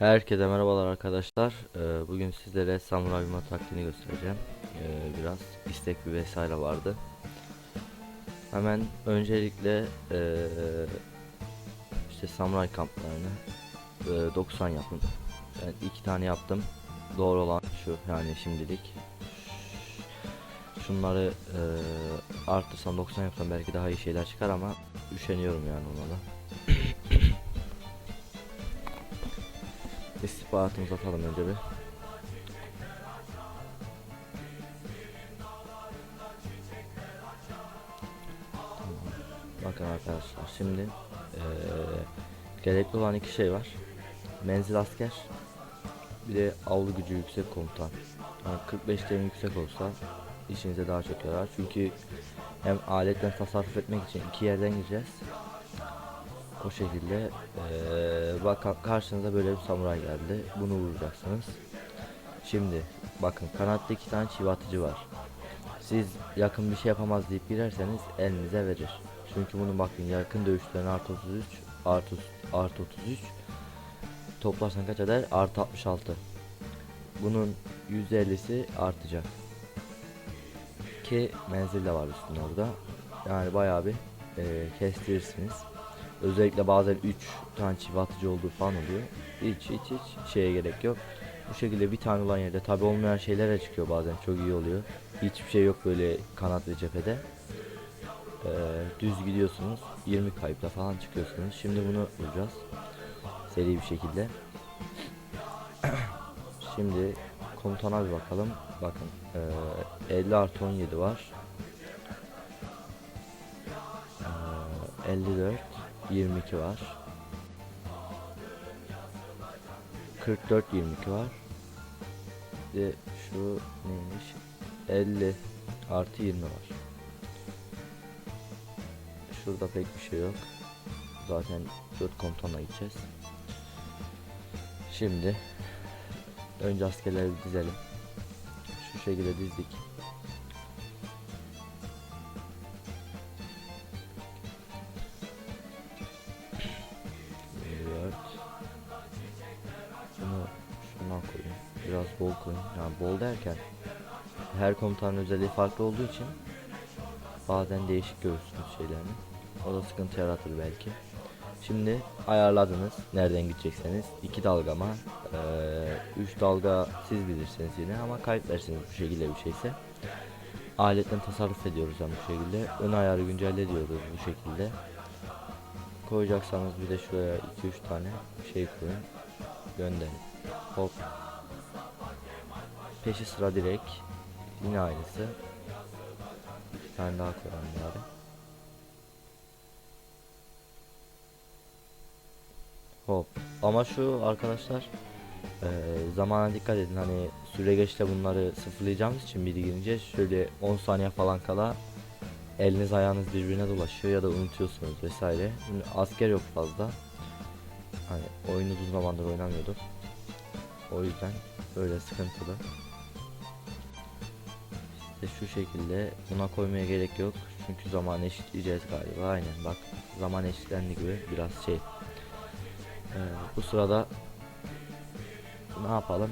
Herkese merhabalar arkadaşlar. Ee, bugün sizlere samuray bir taktiğini göstereceğim. Ee, biraz istek bir vesaire vardı. Hemen öncelikle ee, işte samuray kamplarını ee, 90 yapın. Ben iki tane yaptım. Doğru olan şu yani şimdilik. Şunları ee, artırsam 90 yapsam belki daha iyi şeyler çıkar ama üşeniyorum yani ona da. İstihbaratımızı atalım önce bir. Bakın arkadaşlar şimdi eee, gerekli olan iki şey var. Menzil asker bir de avlu gücü yüksek komutan. Yani 45 değerin yüksek olsa işinize daha çok yarar. Çünkü hem aletten tasarruf etmek için iki yerden gireceğiz. O şekilde eee bak karşınıza böyle bir samuray geldi. Bunu vuracaksınız. Şimdi bakın kanatta iki tane çivi atıcı var. Siz yakın bir şey yapamaz deyip girerseniz elinize verir. Çünkü bunu bakın yakın dövüşlerin artı 33 artı artı 33 toplarsan kaç eder? Artı 66. Bunun %50'si artacak. Ki menzil de var üstünde orada. Yani bayağı bir eee kestirirsiniz. Özellikle bazen 3 tane çivi atıcı olduğu falan oluyor. Hiç hiç hiç şeye gerek yok. Bu şekilde bir tane olan yerde tabi olmayan şeyler çıkıyor bazen çok iyi oluyor. Hiçbir şey yok böyle kanat ve cephede. Ee, düz gidiyorsunuz 20 kayıpla falan çıkıyorsunuz. Şimdi bunu vuracağız. Seri bir şekilde. Şimdi komutana bir bakalım. Bakın ee, 50 artı 17 var. Ee, 54 22 var. 44 22 var. Bir şu neymiş? 50 artı 20 var. Şurada pek bir şey yok. Zaten 4 komutanla gideceğiz. Şimdi önce askerleri dizelim. Şu şekilde dizdik. Bol koyayım. Yani bol derken her komutanın özelliği farklı olduğu için bazen değişik görürsünüz şeylerini. O da sıkıntı yaratır belki. Şimdi ayarladınız nereden gidecekseniz. iki dalgama, 3 dalga siz bilirsiniz yine ama kaybedersiniz bu şekilde bir şeyse. Aletten tasarruf ediyoruz yani bu şekilde. Ön ayarı güncellediyoruz bu şekilde. Koyacaksanız bir de şuraya 2-3 tane şey koyun. Gönderin. Hop. Peşi sıra direkt. Yine aynısı. Bir tane daha koyalım bari. Hop. Ama şu arkadaşlar eee, zamana dikkat edin hani süregeçte bunları sıfırlayacağımız için biri girince şöyle 10 saniye falan kala eliniz ayağınız birbirine dolaşıyor ya da unutuyorsunuz vesaire. Şimdi asker yok fazla. Hani oyunu uzun zamandır oynamıyordum. O yüzden böyle sıkıntılı. İşte şu şekilde buna koymaya gerek yok. Çünkü zaman eşitleyeceğiz galiba. Aynen bak zaman eşitlendi gibi biraz şey. Ee, bu sırada ne yapalım?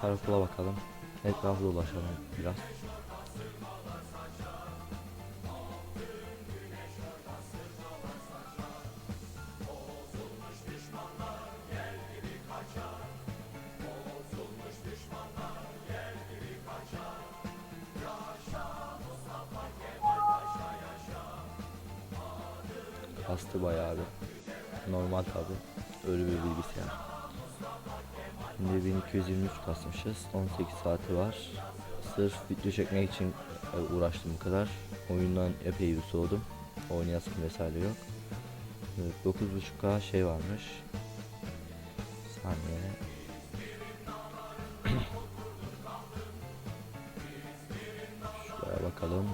Karakola bakalım. Etrafı dolaşalım biraz. kastı bayağı bir. Normal tabi. Ölü bir bilgisayar. Şimdi 1223 kasmışız. 18 saati var. Sırf video çekmek için e, uğraştım bu kadar. Oyundan epey bir soğudum. Oynayasım vesaire yok. 9.5K şey varmış. Saniye. Şuraya bakalım.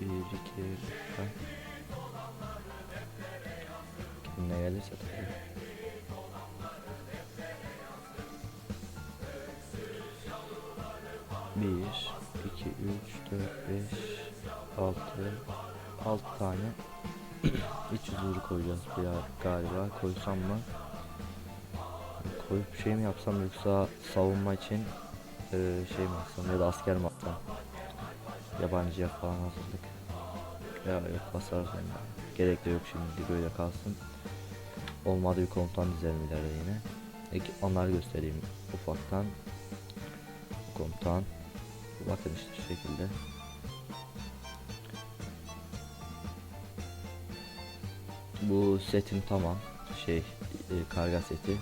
1, 2, 3, aklına gelirse tabii. Bir, iki, üç, dört, beş, altı, altı tane iç huzuru koyacağız bir galiba. Koysam mı? Koyup şey mi yapsam yoksa savunma için e, şey mi atsam ya da asker mi atsam? Yabancıya falan hazırlık. Ya yok basarız yani. Gerek de yok şimdi böyle kalsın. Olmadı bir komutan dizelim ileride yine. Ek, onları göstereyim ufaktan. Komutan. Bakın işte şu şekilde. Bu setim tamam. Şey e, karga seti.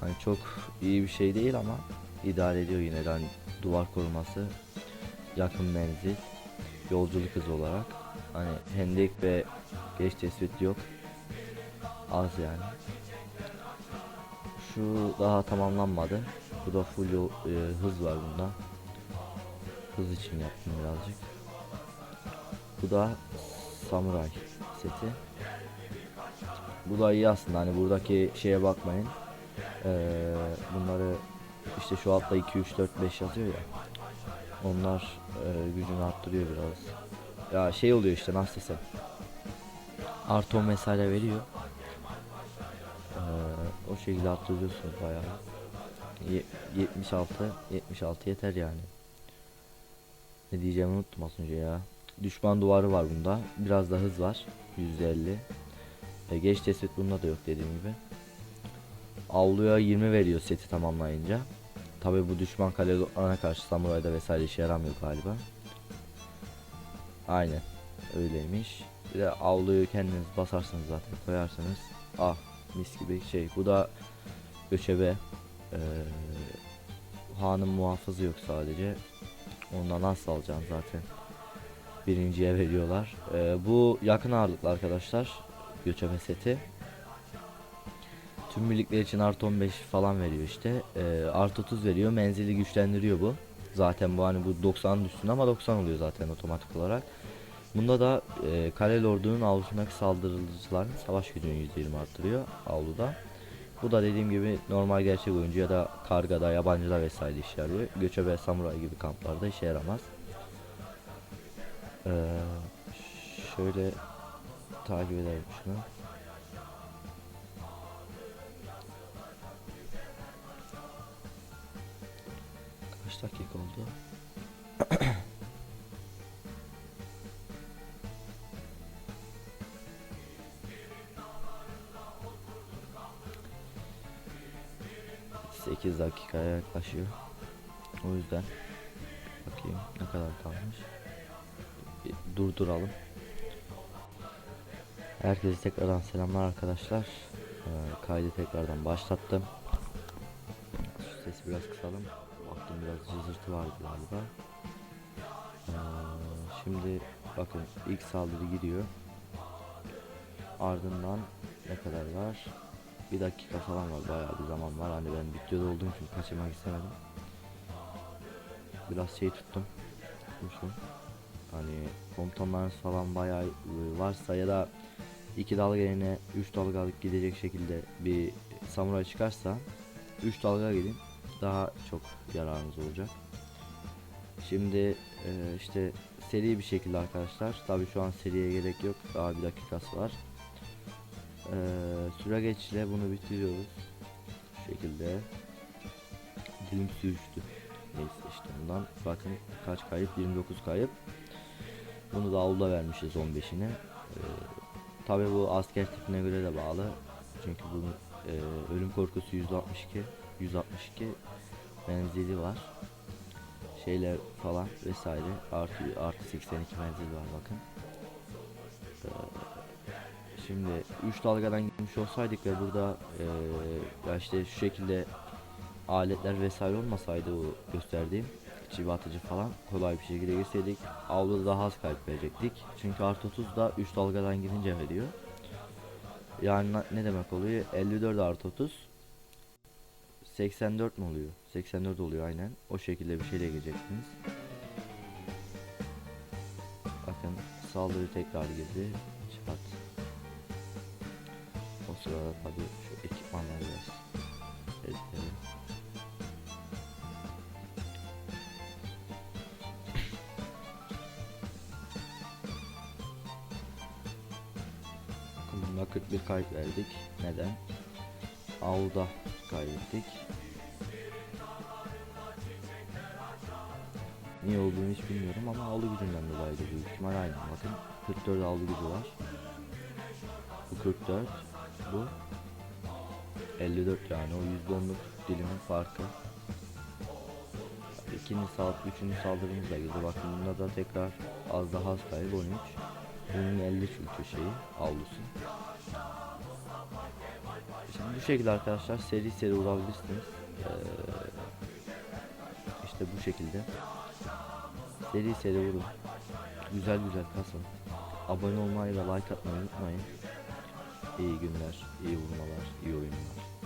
Hani çok iyi bir şey değil ama idare ediyor yine de duvar koruması, yakın menzil, yolculuk hızı olarak. Hani hendek ve geç tespit yok. Az yani. Şu daha tamamlanmadı. Bu da full e, hız var bunda. Hız için yaptım birazcık. Bu da samuray seti. Bu da iyi aslında hani buradaki şeye bakmayın. Ee, bunları işte şu altta 2 3 4 5 yazıyor ya. Onlar e, gücünü arttırıyor biraz. Ya şey oluyor işte nasıl desem. Artı 10 vesaire veriyor. O şekilde arttırıyorsunuz bayağı. Ye- 76 76 yeter yani. Ne diyeceğimi unuttum az önce ya. Düşman duvarı var bunda. Biraz da hız var. %50. E, geç tespit bunda da yok dediğim gibi. Avluya 20 veriyor seti tamamlayınca. Tabi bu düşman kalelerine karşı samurayda vesaire işe yaramıyor galiba. Aynen öyleymiş. Bir de avluyu kendiniz basarsınız zaten koyarsınız. Ah mis gibi şey. Bu da göçebe. Ee, hanım muhafızı yok sadece. Ondan nasıl alacaksın zaten. Birinciye veriyorlar. Ee, bu yakın ağırlıklı arkadaşlar. Göçebe seti. Tüm birlikler için artı 15 falan veriyor işte. Ee, artı 30 veriyor. Menzili güçlendiriyor bu. Zaten bu hani bu 90'ın üstünde ama 90 oluyor zaten otomatik olarak. Bunda da e, kale lordunun avlusundaki saldırıcıların savaş gücünü %20 arttırıyor avluda. Bu da dediğim gibi normal gerçek oyuncu ya da kargada, yabancıda vesaire işe yarıyor. Göçebe, samuray gibi kamplarda işe yaramaz. Ee, şöyle takip edelim şunu. Kaç dakika oldu? Sekiz dakikaya yaklaşıyor. O yüzden bakayım ne kadar kalmış. Bir durduralım. Herkese tekrardan selamlar arkadaşlar. Ee, kaydı tekrardan başlattım. Şu sesi biraz kısalım. Baktım biraz cızırtı vardı galiba. Ee, şimdi bakın ilk saldırı gidiyor. Ardından ne kadar var? Bir dakika falan var bayağı bir zaman var. Hani ben videoda olduğum için kaçırmak istemedim. Biraz şey tuttum. Tutmuşum. Hani komutanlarınız falan bayağı e, varsa ya da iki dalga yerine 3 dalgalık gidecek şekilde bir samuray çıkarsa 3 dalga gidin daha çok yararınız olacak. Şimdi e, işte seri bir şekilde arkadaşlar. Tabi şu an seriye gerek yok. Daha bir dakikası var. E, süregeçle bunu bitiriyoruz. Şu şekilde. Dilim sürüştü. Neyse işte bundan bakın kaç kayıp 29 kayıp. Bunu da avluda vermişiz 15'ine. Ee, Tabi bu asker tipine göre de bağlı. Çünkü bunun e, ölüm korkusu 162 162 menzili var. Şeyler falan vesaire artı artı 82 menzil var bakın. Şimdi 3 dalgadan gitmiş olsaydık ve burada e, ya işte şu şekilde aletler vesaire olmasaydı o gösterdiğim civatıcı falan kolay bir şekilde girseydik avluda daha az kayıp verecektik. Çünkü artı 30 da 3 dalgadan gidince veriyor. Yani ne demek oluyor? 54 artı 30 84 mi oluyor? 84 oluyor aynen. O şekilde bir şeyle geleceksiniz. Bakın saldırı tekrar girdi. Çıkart. Sırada tabii şu ekipmanları biraz eritleyelim. Bunda 41 kayıp verdik. Neden? Avda kaybettik. Niye olduğunu hiç bilmiyorum ama avlu gücünden dolayı da büyük ihtimal aynı. Bakın 44 avlu gücü var. Bu 44, bu 54 yani o %10'luk dilimin farkı. İkinci sal üçüncü saldırımız da girdi. Bakın bunda da tekrar az daha az kaybı 13. Bunun 50 çünkü şeyi avlusu. Şimdi bu şekilde arkadaşlar seri seri vurabilirsiniz. Ee, işte bu şekilde. Seri seri vurun. Güzel güzel kasın. Abone olmayı ve like atmayı unutmayın. İyi günler, iyi vurmalar, iyi oyunlar.